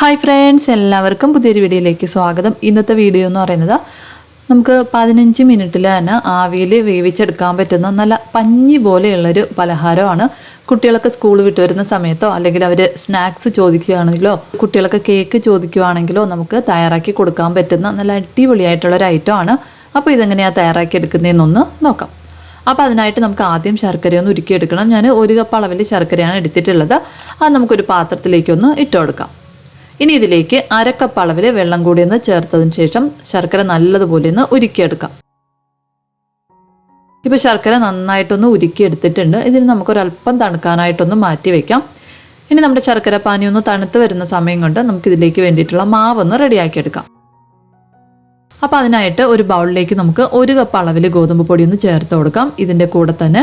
Hi friends എല്ലാവർക്കും പുതിയൊരു വീഡിയോയിലേക്ക് സ്വാഗതം. ഇന്നത്തെ വീഡിയോ എന്ന് പറയുന്നത് നമുക്ക് പതിനഞ്ച് മിനിറ്റിൽ തന്നെ ആവിയിൽ വേവിച്ചെടുക്കാൻ പറ്റുന്ന നല്ല പഞ്ഞി പോലെയുള്ളൊരു പലഹാരമാണ്. കുട്ടികളൊക്കെ സ്കൂൾ വിട്ട് വരുന്ന സമയത്തോ അല്ലെങ്കിൽ അവർ സ്നാക്സ് ചോദിക്കുകയാണെങ്കിലോ കുട്ടികളൊക്കെ കേക്ക് ചോദിക്കുകയാണെങ്കിലോ നമുക്ക് തയ്യാറാക്കി കൊടുക്കാൻ പറ്റുന്ന നല്ല അടിപൊളിയായിട്ടുള്ളൊരു ആണ്. അപ്പോൾ ഇതെങ്ങനെയാണ് തയ്യാറാക്കി എടുക്കുന്നതെന്നൊന്ന് നോക്കാം. അപ്പോൾ അതിനായിട്ട് നമുക്ക് ആദ്യം ശർക്കരയൊന്ന് ഉരുക്കിയെടുക്കണം. ഞാൻ ഒരു കപ്പ് അളവിൽ ശർക്കരയാണ് എടുത്തിട്ടുള്ളത്. അത് നമുക്കൊരു പാത്രത്തിലേക്കൊന്ന് ഇട്ട് കൊടുക്കാം ഇനി ഇതിലേക്ക് അരക്കപ്പ് അളവിൽ വെള്ളം കൂടി ഒന്ന് ചേർത്തതിന് ശേഷം ശർക്കര നല്ലതുപോലെ ഒന്ന് ഉരുക്കിയെടുക്കാം. ഇപ്പോൾ ശർക്കര നന്നായിട്ടൊന്ന് ഉരുക്കിയെടുത്തിട്ടുണ്ട്. ഇതിന് നമുക്കൊരല്പം തണുക്കാനായിട്ടൊന്ന് മാറ്റി വെക്കാം. ഇനി നമ്മുടെ ശർക്കര പാനി ഒന്ന് തണുത്ത് വരുന്ന സമയം കൊണ്ട് നമുക്ക് ഇതിലേക്ക് വേണ്ടിയിട്ടുള്ള മാവൊന്ന് റെഡിയാക്കിയെടുക്കാം. അപ്പോൾ അതിനായിട്ട് ഒരു ബൗളിലേക്ക് നമുക്ക് ഒരു കപ്പ് അളവിൽ ഗോതമ്പ് പൊടി ഒന്ന് ചേർത്ത് കൊടുക്കാം. ഇതിന്റെ കൂടെ തന്നെ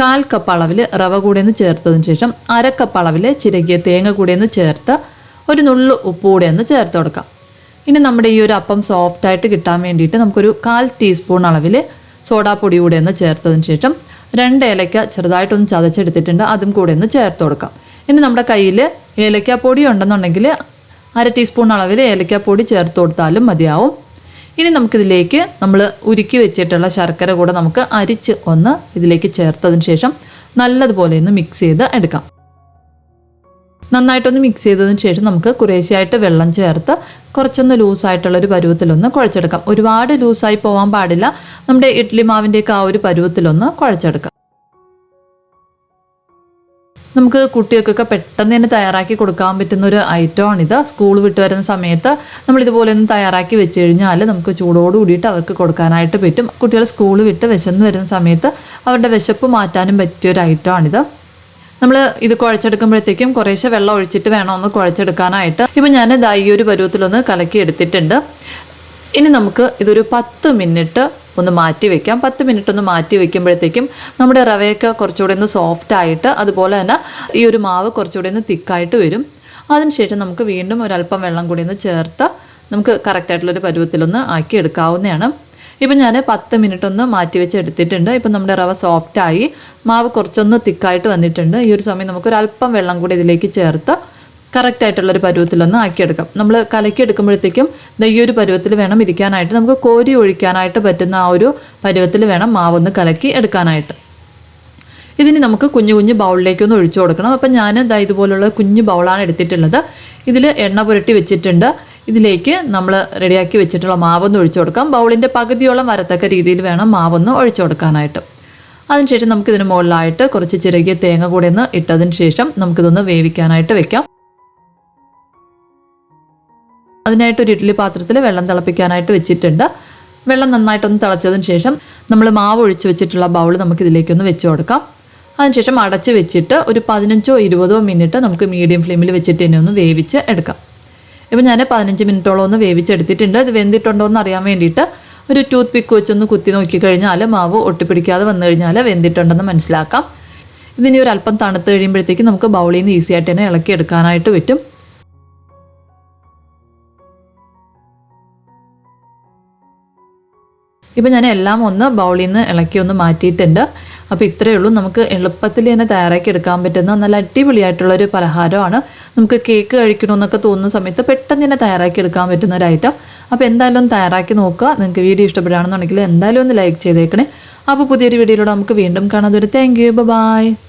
കാൽ കപ്പ് അളവിൽ റവ കൂടി ഒന്ന് ചേർത്തതിന് ശേഷം അര കപ്പ് അളവിൽ ചിരകിയ തേങ്ങ കൂടി ഒന്ന് ചേർത്ത് ഒരു നുള്ളു ഉപ്പ് കൂടി ഒന്ന് ചേർത്ത് കൊടുക്കാം. ഇനി നമ്മുടെ ഈ ഒരു അപ്പം സോഫ്റ്റായിട്ട് കിട്ടാൻ വേണ്ടിയിട്ട് നമുക്കൊരു കാൽ ടീസ്പൂൺ അളവിൽ സോഡാപ്പൊടി കൂടെ ഒന്ന് ചേർത്തതിന് ശേഷം രണ്ട് ഏലക്ക ചെറുതായിട്ടൊന്ന് ചതച്ചെടുത്തിട്ടുണ്ട് അതും കൂടെ ഒന്ന് ചേർത്ത് കൊടുക്കാം. ഇനി നമ്മുടെ കയ്യിൽ ഏലക്കാപ്പൊടി ഉണ്ടെന്നുണ്ടെങ്കിൽ അര ടീസ്പൂൺ അളവിൽ ഏലക്കാപ്പൊടി ചേർത്ത് കൊടുത്താലും മതിയാവും. ഇനി നമുക്കിതിലേക്ക് നമ്മൾ ഉരുക്കി വെച്ചിട്ടുള്ള ശർക്കര കൂടെ നമുക്ക് അരിച്ച് ഒന്ന് ഇതിലേക്ക് ചേർത്തതിന് ശേഷം നല്ലതുപോലെ ഒന്ന് മിക്സ് ചെയ്ത് എടുക്കാം. നന്നായിട്ടൊന്ന് മിക്സ് ചെയ്തതിന് ശേഷം നമുക്ക് കുറേശ്ശെയായിട്ട് വെള്ളം ചേർത്ത് കുറച്ചൊന്ന് ലൂസായിട്ടുള്ള ഒരു പരുവത്തിലൊന്ന് കുഴച്ചെടുക്കാം. ഒരുപാട് ലൂസായി പോകാൻ പാടില്ല. നമ്മുടെ ഇഡ്ലി മാവിന്റെയൊക്കെ ആ ഒരു പരുവത്തിലൊന്ന് കുഴച്ചെടുക്കാം. നമുക്ക് കുട്ടികൾക്കൊക്കെ പെട്ടെന്ന് തന്നെ തയ്യാറാക്കി കൊടുക്കാൻ പറ്റുന്ന ഒരു ഐറ്റമാണിത്. സ്കൂൾ വിട്ട് വരുന്ന സമയത്ത് നമ്മൾ ഇതുപോലെ ഒന്ന് തയ്യാറാക്കി വെച്ച് കഴിഞ്ഞാൽ നമുക്ക് ചൂടോട് കൂടിയിട്ട് അവർക്ക് കൊടുക്കാനായിട്ട് പറ്റും. കുട്ടികൾ സ്കൂൾ വിട്ട് വിശന്ന് വരുന്ന സമയത്ത് അവരുടെ വിശപ്പ് മാറ്റാനും പറ്റിയ ഒരു ഐറ്റമാണിത്. നമ്മൾ ഇത് കുഴച്ചെടുക്കുമ്പോഴത്തേക്കും കുറേശ്ശെ വെള്ളം ഒഴിച്ചിട്ട് വേണം ഒന്ന് കുഴച്ചെടുക്കാനായിട്ട്. ഇപ്പം ഞാൻ ദാ ഈ ഒരു പരുവത്തിലൊന്ന് കലക്കി എടുത്തിട്ടുണ്ട്. ഇനി നമുക്ക് ഇതൊരു പത്ത് മിനിറ്റ് ഒന്ന് മാറ്റി വെക്കാം. പത്ത് മിനിറ്റ് ഒന്ന് മാറ്റി വെക്കുമ്പോഴത്തേക്കും നമ്മുടെ റവയൊക്കെ കുറച്ചുകൂടി ഒന്ന് സോഫ്റ്റ് ആയിട്ട് അതുപോലെ തന്നെ ഈ ഒരു മാവ് കുറച്ചുകൂടി ഒന്ന് തിക്കായിട്ട് വരും. അതിനുശേഷം നമുക്ക് വീണ്ടും ഒരല്പം വെള്ളം കൂടി ഒന്ന് ചേർത്ത് നമുക്ക് കറക്റ്റായിട്ടുള്ളൊരു പരുവത്തിലൊന്ന് ആക്കി എടുക്കാവുന്നതാണ് ഇപ്പം ഞാൻ പത്ത് മിനിറ്റ് ഒന്ന് മാറ്റി വെച്ച് എടുത്തിട്ടുണ്ട്. ഇപ്പം നമ്മുടെ റവ സോഫ്റ്റായി മാവ് കുറച്ചൊന്ന് തിക്കായിട്ട് വന്നിട്ടുണ്ട്. ഈ ഒരു സമയം നമുക്ക് ഒരു അല്പം വെള്ളം കൂടി ഇതിലേക്ക് ചേർത്ത് കറക്റ്റായിട്ടുള്ളൊരു പരുവത്തിലൊന്ന് ആക്കിയെടുക്കാം. നമ്മൾ കലക്കി എടുക്കുമ്പോഴത്തേക്കും ഈ ഒരു പരുവത്തിൽ വേണം ഇരിക്കാനായിട്ട്. നമുക്ക് കോരി ഒഴിക്കാനായിട്ട് പറ്റുന്ന ആ ഒരു പരുവത്തിൽ വേണം മാവൊന്ന് കലക്കി എടുക്കാനായിട്ട്. ഇതിന് നമുക്ക് കുഞ്ഞു കുഞ്ഞു ബൗളിലേക്ക് ഒന്ന് ഒഴിച്ചു കൊടുക്കണം. അപ്പം ഞാൻ ഇതാ ഇതുപോലുള്ള കുഞ്ഞു ബൗളാണ് എടുത്തിട്ടുള്ളത്. ഇതിൽ എണ്ണ പുരട്ടി വെച്ചിട്ടുണ്ട്. ഇതിലേക്ക് നമ്മൾ റെഡിയാക്കി വെച്ചിട്ടുള്ള മാവൊന്ന് ഒഴിച്ചു കൊടുക്കാം. ബൗളിന്റെ പകുതിയോളം വരത്തക്ക രീതിയിൽ വേണം മാവൊന്ന് ഒഴിച്ചു കൊടുക്കാനായിട്ട്. അതിനുശേഷം നമുക്കിതിന് മുകളിലായിട്ട് കുറച്ച് ചിരകിയ തേങ്ങ കൂടി ഒന്ന് ഇട്ടതിന് ശേഷം നമുക്കിതൊന്ന് വേവിക്കാനായിട്ട് വെക്കാം. അതിനായിട്ട് ഒരു ഇഡ്ഡലി പാത്രത്തിൽ വെള്ളം തിളപ്പിക്കാനായിട്ട് വെച്ചിട്ടുണ്ട്. വെള്ളം നന്നായിട്ടൊന്ന് തിളച്ചതിന് ശേഷം നമ്മൾ മാവ് ഒഴിച്ച് വെച്ചിട്ടുള്ള ബൗൾ നമുക്കിതിലേക്കൊന്ന് വെച്ച് കൊടുക്കാം. അതിനുശേഷം അടച്ച് വെച്ചിട്ട് ഒരു പതിനഞ്ചോ ഇരുപതോ മിനിറ്റ് നമുക്ക് മീഡിയം ഫ്ലെയിമിൽ വെച്ചിട്ട് തന്നെ ഒന്ന് വേവിച്ച് എടുക്കാം. ഇപ്പം ഞാൻ പതിനഞ്ച് മിനിറ്റോളം ഒന്ന് വേവിച്ചെടുത്തിട്ടുണ്ട്. അത് വെന്തിട്ടുണ്ടോ എന്ന് അറിയാൻ വേണ്ടിയിട്ട് ഒരു ടൂത്ത് പിക്ക് വെച്ചൊന്ന് കുത്തി നോക്കിക്കഴിഞ്ഞാൽ മാവ് ഒട്ടിപ്പിടിക്കാതെ വന്നു കഴിഞ്ഞാൽ വെന്തിട്ടുണ്ടെന്ന് മനസ്സിലാക്കാം. ഇതിനി ഒരു അല്പം തണുത്ത് കഴിയുമ്പോഴത്തേക്ക് നമുക്ക് ബൗളിൽ നിന്ന് ഈസി ആയിട്ട് തന്നെ ഇളക്കി എടുക്കാനായിട്ട് പറ്റും. ഇപ്പം ഞാൻ എല്ലാം ഒന്ന് ബൗളിൽ നിന്ന് ഇളക്കി ഒന്ന് മാറ്റിയിട്ടുണ്ട്. അപ്പോൾ ഇത്രയേ ഉള്ളൂ. നമുക്ക് എളുപ്പത്തിൽ തന്നെ തയ്യാറാക്കി എടുക്കാൻ പറ്റുന്ന നല്ല അടിപൊളിയായിട്ടുള്ളൊരു പലഹാരമാണ്. നമുക്ക് കേക്ക് കഴിക്കണമെന്നൊക്കെ തോന്നുന്ന സമയത്ത് പെട്ടെന്ന് തന്നെ തയ്യാറാക്കി എടുക്കാൻ പറ്റുന്ന ഒരു ഐറ്റം അപ്പോൾ എന്തായാലും തയ്യാറാക്കി നോക്കുക. നിങ്ങൾക്ക് വീഡിയോ ഇഷ്ടപ്പെടുകയാണെന്നുണ്ടെങ്കിൽ എന്തായാലും ഒന്ന് ലൈക്ക് ചെയ്തേക്കണേ. അപ്പോൾ പുതിയൊരു വീഡിയോയിലൂടെ നമുക്ക് വീണ്ടും കാണാം. ഒരു താങ്ക് യു ബൈ